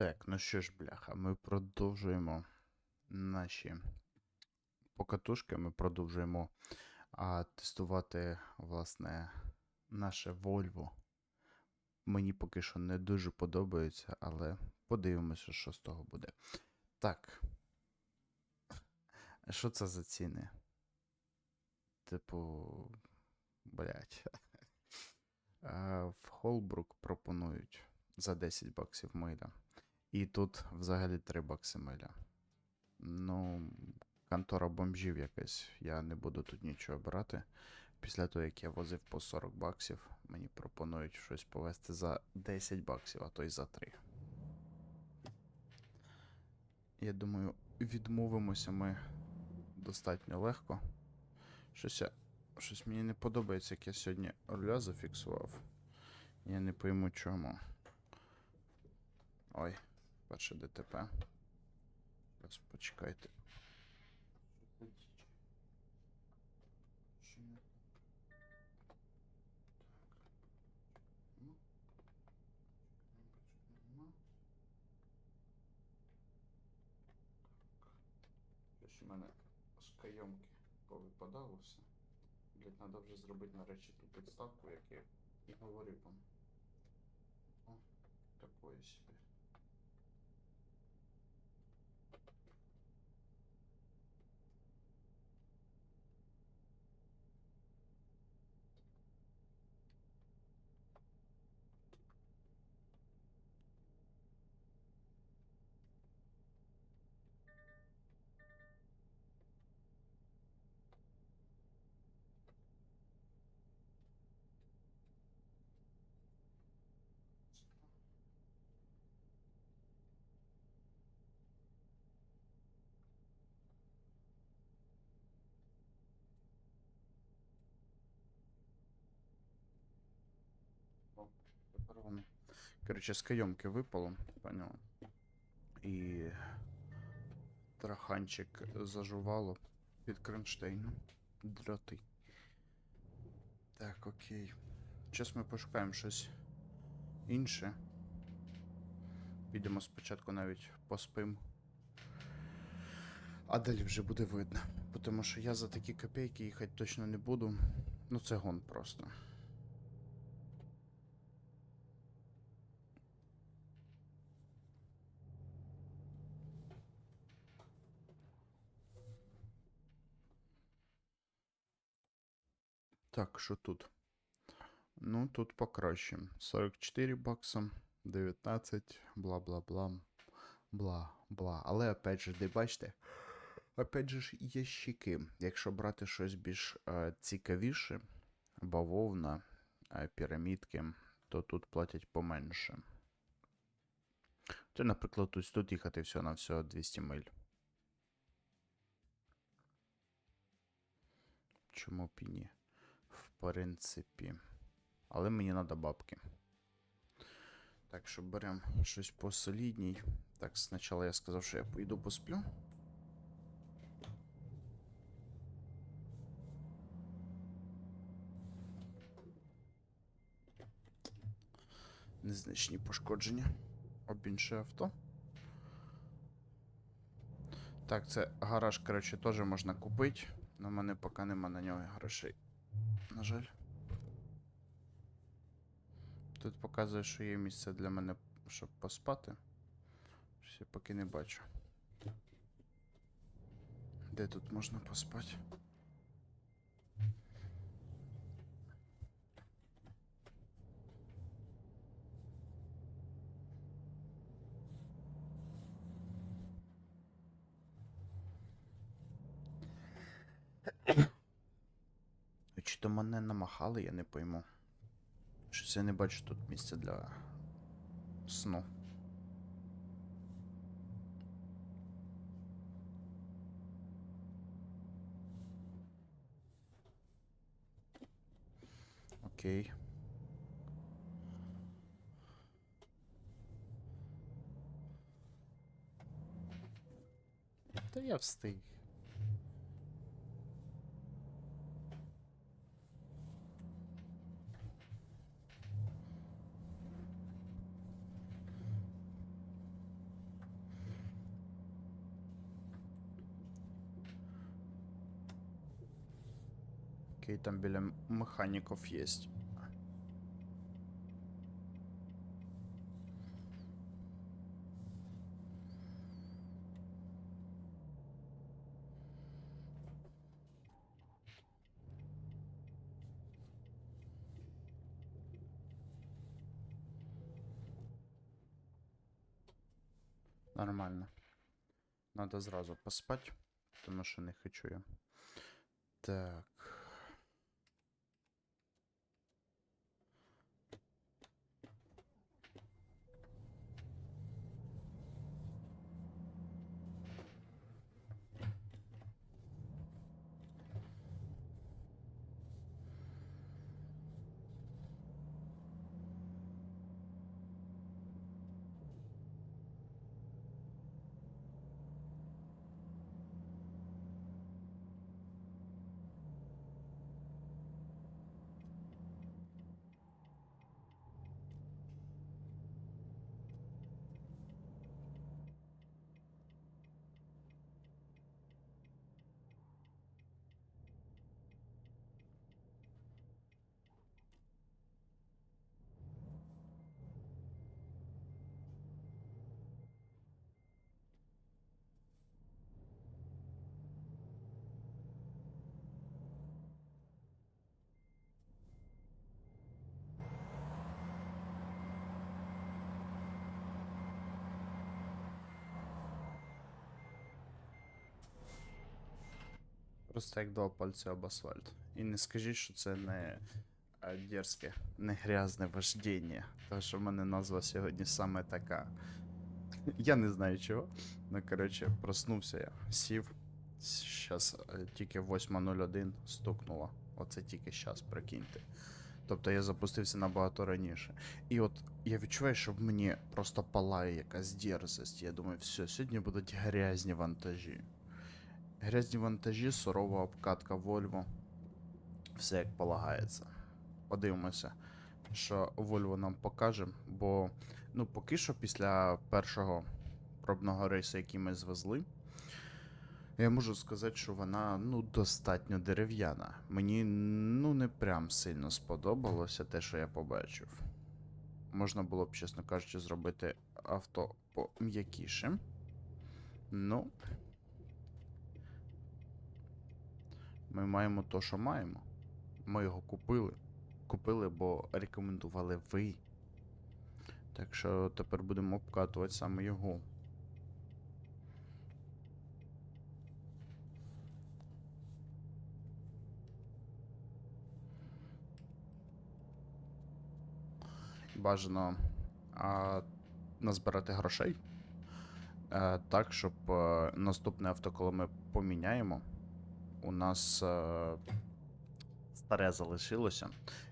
Так, ну що ж, бляха, ми продовжуємо наші покатушки, ми продовжуємо а, тестувати, власне, наше Volvo. Мені поки що не дуже подобається, але подивимося, що з того буде. Так. Що це за ціни? Типу. Блять. В Холбрук пропонують за 10 баксів миля. І тут взагалі 3 бакси миля. Ну, контора бомжів якась. Я не буду тут нічого брати. Після того, як я возив по 40 баксів, мені пропонують щось повезти за 10 баксів, а то й за 3. Я думаю, відмовимося ми достатньо легко. Щось, я, щось мені не подобається, як я сьогодні руля зафіксував. Я не пойму чому. Ой, перше ДТП. Зараз почекайте. Щось у мене з кайомки повипадало все. Блять, треба вже зробити нарешті ту підставку, як я і говорив вам. О, такое собі. О, тепер воно. Коротше, з кайомки випало, поняла. І траханчик зажувало під кронштейном. Дроти. Так, окей. Зараз ми пошукаємо щось інше. Підемо спочатку навіть поспим. А далі вже буде видно. Тому що я за такі копійки їхати точно не буду. Ну це гон просто. Так, що тут? Ну, тут покраще. 44 бакса, 19, бла-бла-бла. Бла-бла. Але опять же, де бачите? Опять же ж є щіки. Якщо брати щось більш е, цікавіше, бавовна, е, пірамідки, то тут платять поменше. Це, наприклад, ось тут їхати все на все 200 миль. Чому б і ні? Принципі. Але мені треба бабки. Так що беремо щось посолідній. Так, спочатку я сказав, що я поїду посплю. Незначні пошкодження. Об інше авто. Так, це гараж, коротше, теж можна купити. але в мене поки нема на нього грошей. На жаль. Тут показує, що є місце для мене, щоб поспати. Я поки не бачу. Де тут можна поспати? Чи то мене намахали, я не пойму. Щось я не бачу тут місця для сну. Окей. Та я встиг. там біля м- механіків є. Нормально. Надо зразу поспать, тому що не хочу я. Так. Просто як два пальці об асфальт. І не скажіть, що це не е, дерзке, не грязне вождіння. Тому що в мене назва сьогодні саме така. Я не знаю чого. Ну, коротше, проснувся я, сів. Зараз тільки 8.01 стукнуло. Оце тільки зараз, прикиньте. Тобто я запустився набагато раніше. І от я відчуваю, що в мені просто палає якась дерзость. Я думаю, все, сьогодні будуть грязні вантажі. Грязні вантажі, сурова обкатка Volvo. Все як полагається. Подивимося, що Volvo нам покаже, бо ну, поки що після першого пробного рейсу, який ми звезли, я можу сказати, що вона ну, достатньо дерев'яна. Мені ну не прям сильно сподобалося те, що я побачив. Можна було б, чесно кажучи, зробити авто пом'якіше. Ну. Ми маємо то, що маємо. Ми його купили. Купили, бо рекомендували ви. Так що тепер будемо обкатувати саме його. Бажано а, назбирати грошей. А, так, щоб а, наступне авто, коли ми поміняємо, у нас е, старе залишилося.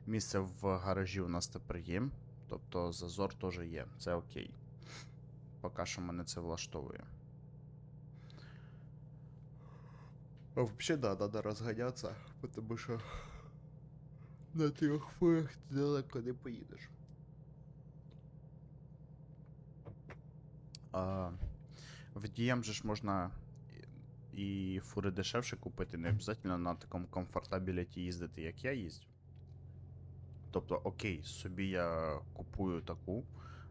Місце в гаражі у нас тепер є. Тобто зазор теж є. Це окей. Поки що мене це влаштовує. А взагалі, да, треба розганятися, тому що на трьох фурах ти далеко не поїдеш. А, водіям же ж можна і фури дешевше купити, не обов'язково на такому комфортабіліті їздити, як я їздю. Тобто, окей, собі я купую таку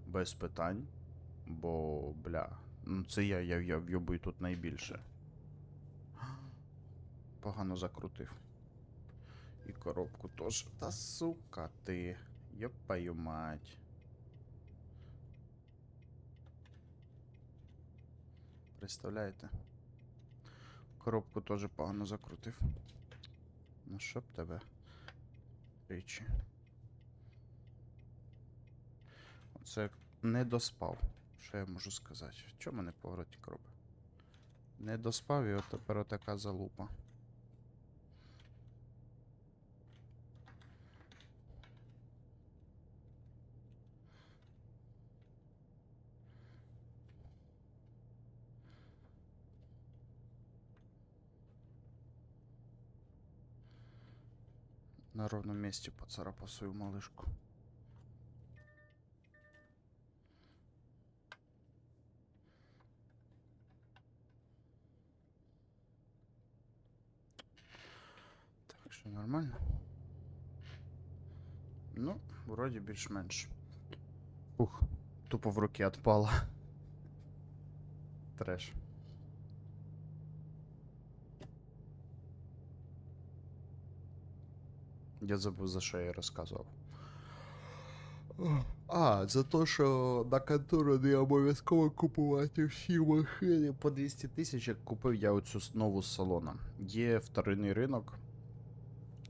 без питань, бо, бля, ну це я, я, я вйобую тут найбільше. Погано закрутив. І коробку теж. Та сука ти. Йопаю мать. Представляєте? Коробку теж погано закрутив. Ну що б тебе? Річі. Оце не доспав. Що я можу сказати? Чому не поворотник робить? Не доспав і от тепер отака залупа. На ровном месте поцарапал свою малышку. Так Все нормально? Ну, вроді більш-менш. Ух, тупо в руки отпала. Треш. Я забув, за що я розказував. А, за те, що на контору не обов'язково купувати всі машини по 200 тисяч, як купив я оцю нову з салона. Є вторинний ринок,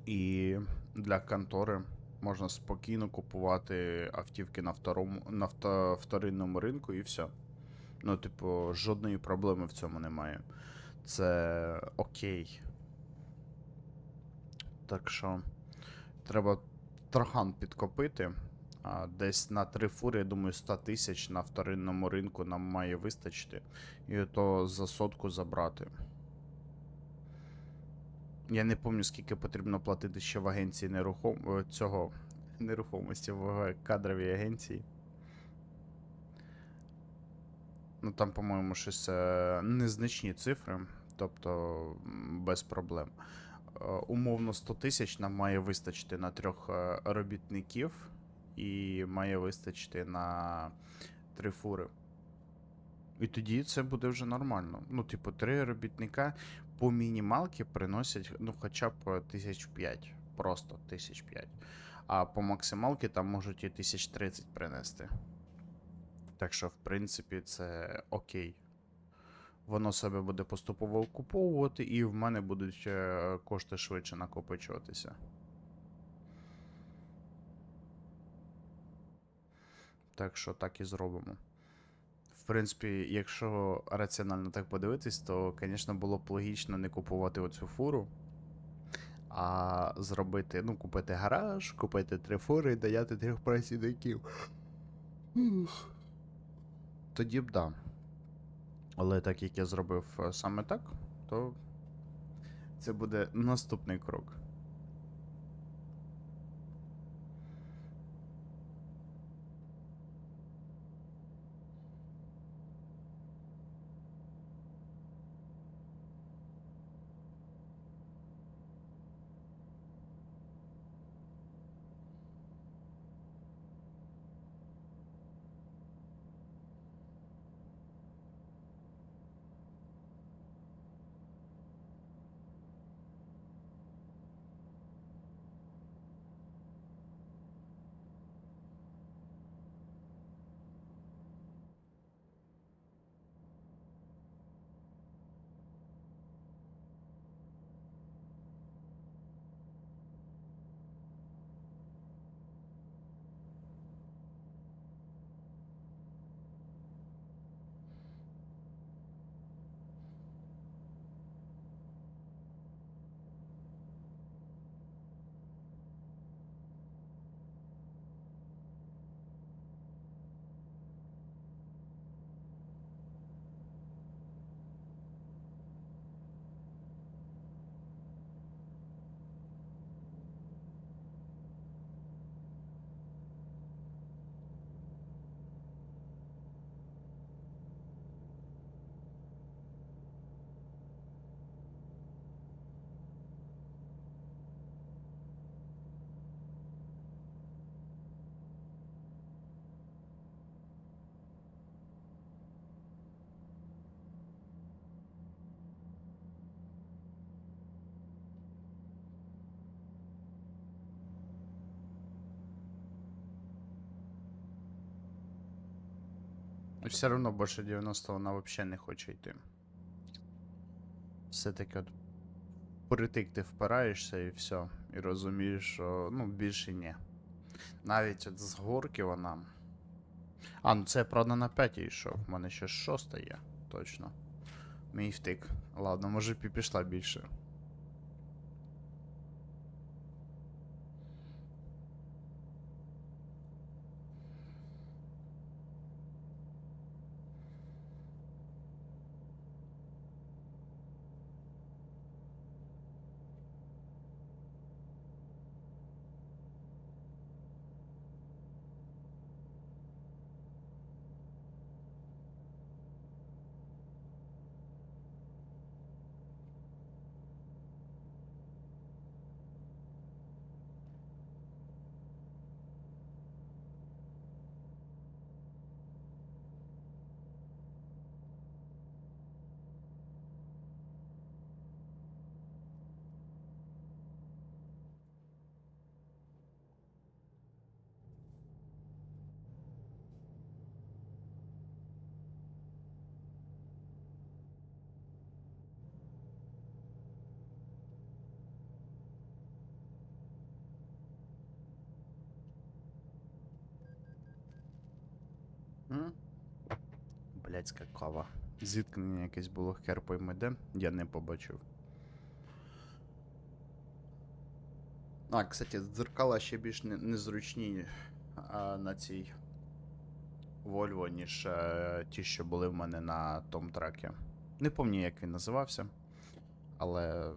і для контори можна спокійно купувати автівки на второму на вто- вторинному ринку і все. Ну, типу, жодної проблеми в цьому немає. Це окей. Так що треба трохан підкопити. Десь на три фури, я думаю, 100 тисяч на вторинному ринку нам має вистачити. І то за сотку забрати. Я не пам'ятаю, скільки потрібно платити ще в агенції нерухом... е, цього нерухомості в кадровій агенції. Ну там, по-моєму, щось е, незначні цифри, тобто без проблем. Е, Умовно 100 тисяч нам має вистачити на трьох е, робітників і має вистачити на три фури. І тоді це буде вже нормально. Ну, типу, три робітника по мінімалки приносять, ну, хоча б тисяч п'ять. Просто тисяч п'ять. А по максималки там можуть і тисяч тридцять принести. Так що, в принципі, це окей. Воно себе буде поступово окуповувати, і в мене будуть кошти швидше накопичуватися. Так що так і зробимо. В принципі, якщо раціонально так подивитись, то, звісно, було б логічно не купувати оцю фуру, а зробити, ну, купити гараж, купити три фури і даяти трьох працівників. Тоді б да. Але так як я зробив е, саме так, то це буде наступний крок. Все одно більше 90 вона взагалі не хоче йти. Все-таки от притик ти впираєшся і все. І розумієш, що ну більше ні. Навіть от з горки вона. А, ну це правда на 5 йшов. У мене ще 6 є, точно. Мій втик. Ладно, може б пішла більше. Блядська кава. Зіткнення якесь було хер пойме де, я не побачив. А, кстати, дзеркала ще більш незручні а, на цій Volvo, ніж е, ті, що були в мене на том тракі. Не пам'ятаю, як він називався, але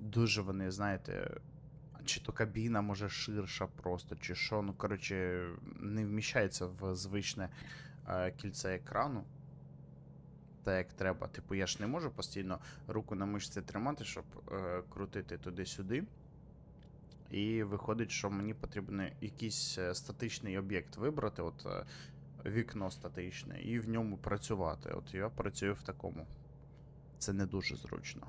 дуже вони, знаєте, чи то кабіна може ширша просто, чи що. Ну, коротше, не вміщається в звичне е, кільце екрану. Так як треба. Типу, я ж не можу постійно руку на мишці тримати, щоб е, крутити туди-сюди. І виходить, що мені потрібен якийсь е, статичний об'єкт вибрати, от е, вікно статичне, і в ньому працювати. От я працюю в такому. Це не дуже зручно.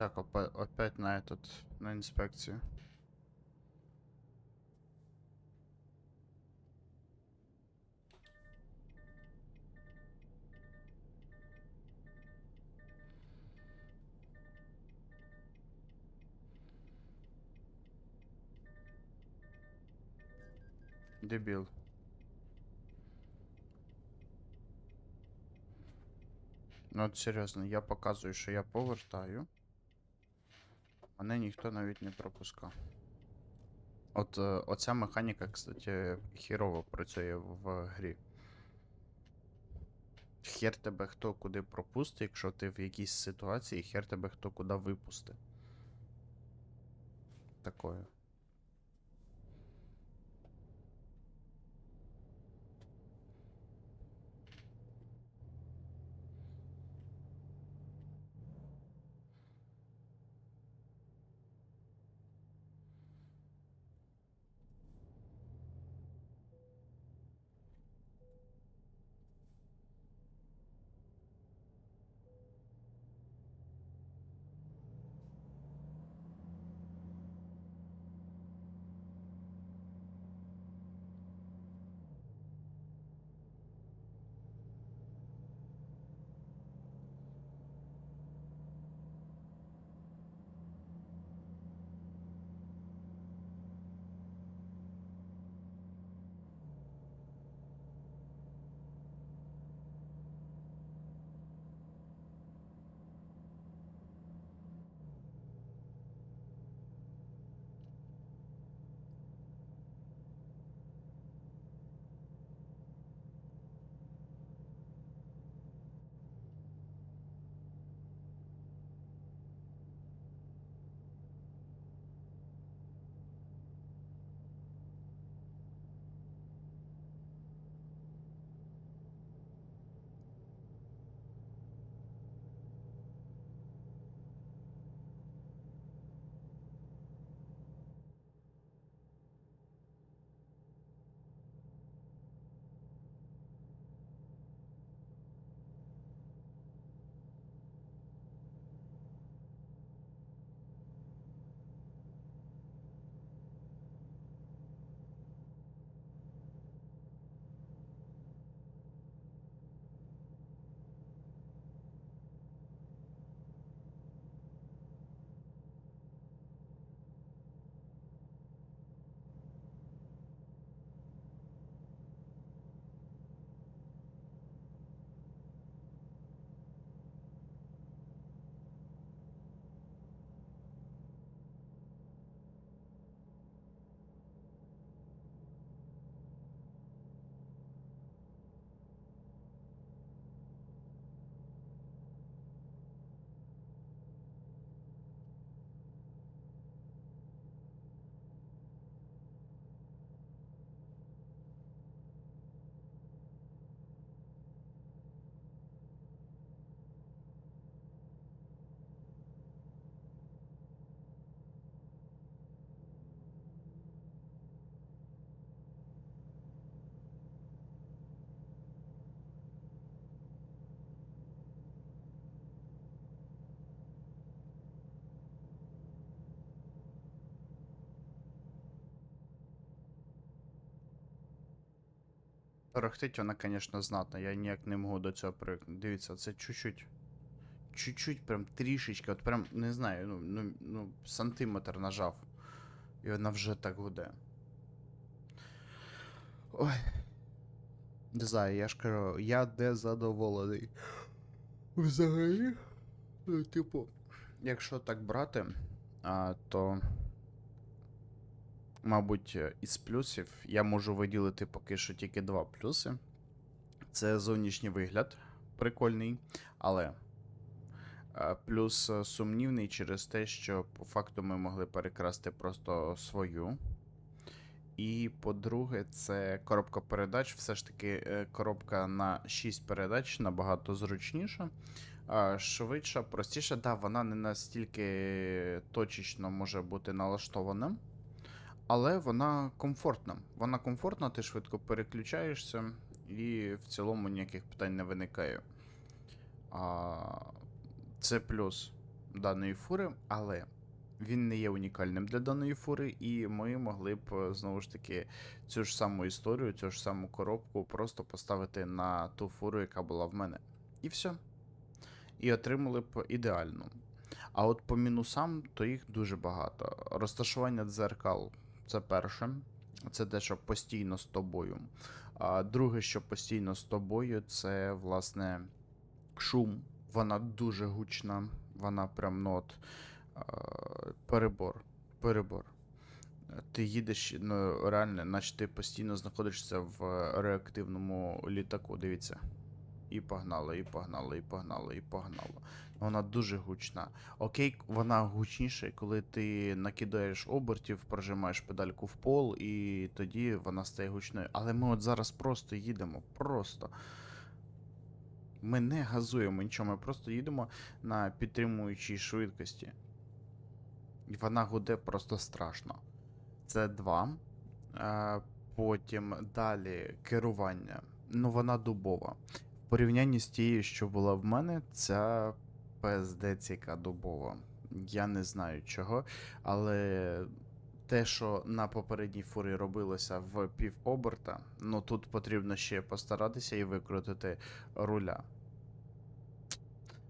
Так, опять на этот, на инспекцию. Дебіл. Ну от я показую, що я повертаю. Мене ніхто навіть не пропускав. От е, оця механіка, кстати, хірово працює в грі. Хер тебе хто куди пропустить, якщо ти в якійсь ситуації, хер тебе хто куди випусти. Такое. Рохтить вона, звісно, знатна, я ніяк не можу до цього привикнути. Дивіться, це чуть-чуть. Чуть-чуть, прям трішечки, от прям, не знаю, ну, ну, ну сантиметр нажав. І вона вже так гуде. Ой. Не знаю, я ж кажу, я не задоволений. Взагалі. Ну, типу, якщо так брати, а, то. Мабуть, е, із плюсів я можу виділити поки що тільки два плюси. Це зовнішній вигляд, прикольний, але е, плюс е, сумнівний через те, що по факту ми могли перекрасти просто свою. І по-друге, це коробка передач. Все ж таки, коробка на 6 передач набагато зручніша, швидша, простіша. Да, вона не настільки точечно може бути налаштована. Але вона комфортна. Вона комфортна, ти швидко переключаєшся, і в цілому ніяких питань не виникає. А, це плюс даної фури, але він не є унікальним для даної фури, і ми могли б е, знову ж таки цю ж саму історію, цю ж саму коробку просто поставити на ту фуру, яка була в мене. І все. І отримали б ідеальну. А от по мінусам, то їх дуже багато. Розташування дзеркал це перше. Це те, що постійно з тобою. А друге, що постійно з тобою, це власне шум. Вона дуже гучна. Вона прям ну перебор. Перебор. Ти їдеш, ну реально, наче ти постійно знаходишся в реактивному літаку. Дивіться. І погнало, і погнало, і погнало, і погнало. Вона дуже гучна. Окей, вона гучніша, коли ти накидаєш обертів, прожимаєш педальку в пол, і тоді вона стає гучною. Але ми от зараз просто їдемо. Просто. Ми не газуємо нічого, ми просто їдемо на підтримуючій швидкості. І вона гуде просто страшно. Це два. Потім далі керування. Ну, вона дубова. В порівнянні з тією, що була в мене, ця пиздець яка дубова. Я не знаю чого, але те, що на попередній фурі робилося в півоберта, ну тут потрібно ще постаратися і викрутити руля.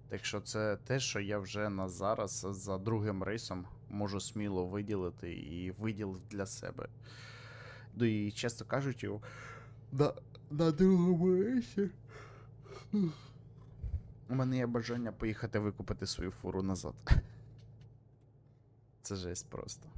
Так що це те, що я вже на зараз за другим рейсом можу сміло виділити і виділив для себе. Ну і чесно кажучи, на, на другому рейсі. У мене є бажання поїхати викупити свою фуру назад. Це жесть просто.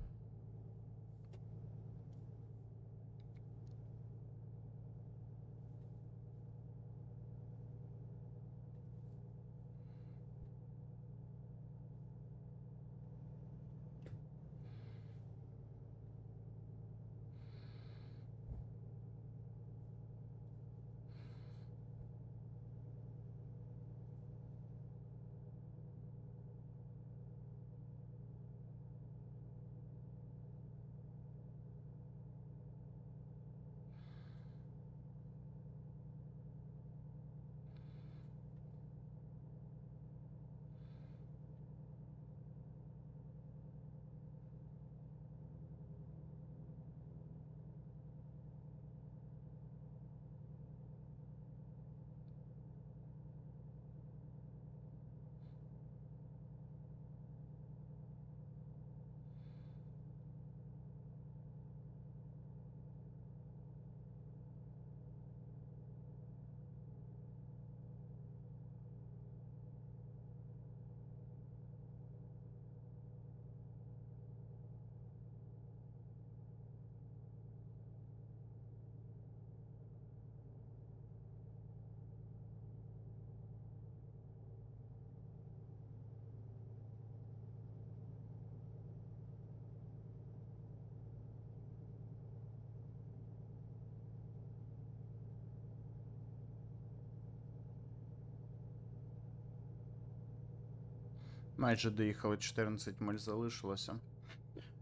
Майже доїхали 14 миль залишилося.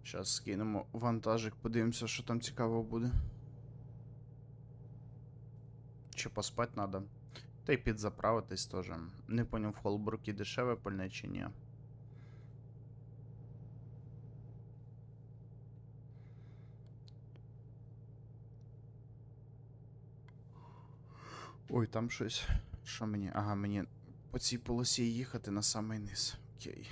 Зараз скинемо вантажик, подивимося, що там цікаво буде. Чи поспать надо. Та й підзаправитись теж. Не поняв, в Холбрукі дешеве пальне чи ні. Ой, там щось. Що мені? Ага, мені по цій полосі їхати на самий низ. Окей.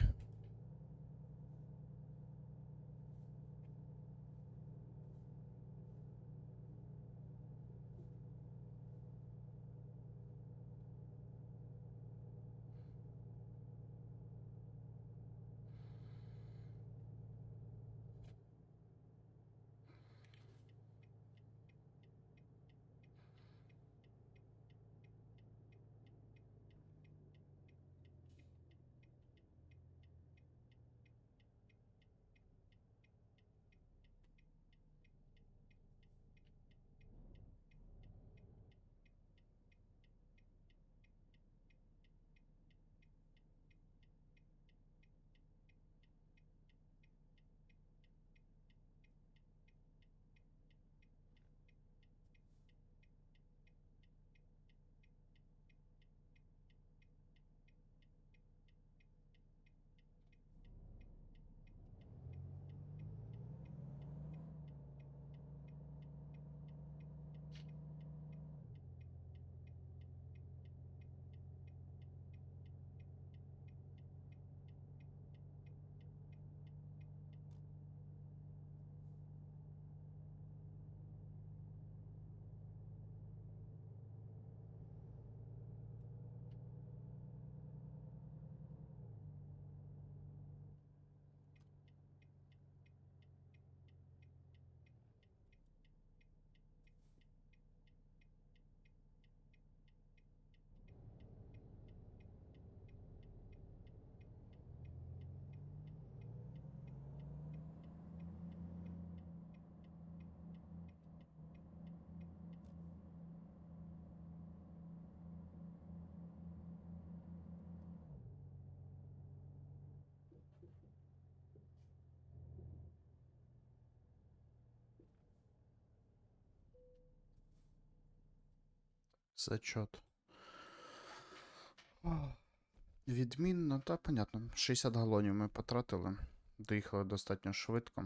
Зачет. Відмінно, та понятно. 60 галонів ми потратили. Доїхали достатньо швидко.